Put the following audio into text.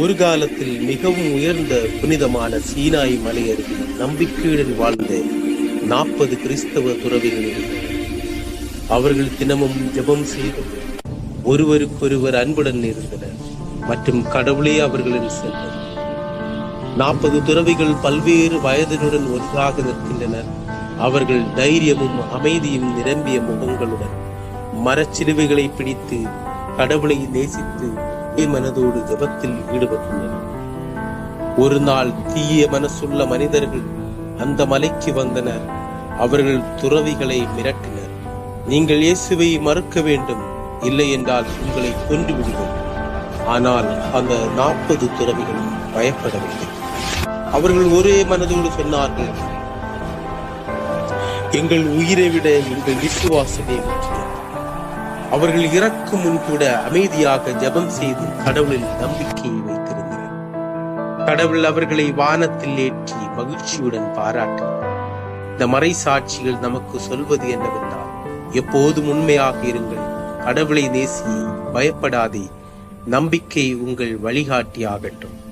ஒரு காலத்தில் மிகவும் உயர்ந்த புனிதமான சீனாய் மலையருகில் நம்பிக்கையுடன் வாழ்ந்த நாற்பது கிறிஸ்தவ துறவிகள் இருந்தனர் அவர்கள் தினமும் ஜெபம் செய்து ஒருவருக்கொருவர் அன்புடன் இருந்தனர் மற்றும் கடவுளே அவர்களின் செல்வம் நாற்பது துறவிகள் பல்வேறு வயதினுடன் ஒன்றாக நிற்கின்றனர். அவர்கள் தைரியமும் அமைதியும் நிரம்பிய முகங்களுடன் மரச்சிலுவைகளை பிடித்து கடவுளை நேசித்து ஒரே மனதோடு ஜபத்தில் ஈடுபட்டுள்ளனர். ஒரு நாள் தீய மனசுள்ள மனிதர்கள் அந்த மலைக்கு வந்தனர் அவர்கள் துறவிகளை மிரட்டினர். நீங்கள் இயேசுவை மறுக்க வேண்டும். இல்லை என்றால் உங்களை கொன்று விடுவோம் ஆனால் அந்த நாற்பது துறவிகளும் பயப்படவில்லை. அவர்கள் ஒரே மனதோடு சொன்னார்கள் எங்கள் உயிரை விட எங்கள் விசுவாசமே முக்கியம் அவர்கள் இறக்கும் முன் கூட அமைதியாக ஜெபம் செய்து கடவுளில் நம்பிக்கையை வைத்திருந்தனர். கடவுள் அவர்களை வானத்தில் ஏற்றி மகிழ்ச்சியுடன் பாராட்டினார். இந்த மறை சாட்சிகள் நமக்கு சொல்வது என்னவென்றால் எப்போதும் உண்மையாக இருங்கள் கடவுளை நேசி பயப்படாதே நம்பிக்கை உங்கள் வழிகாட்டியாகட்டும்.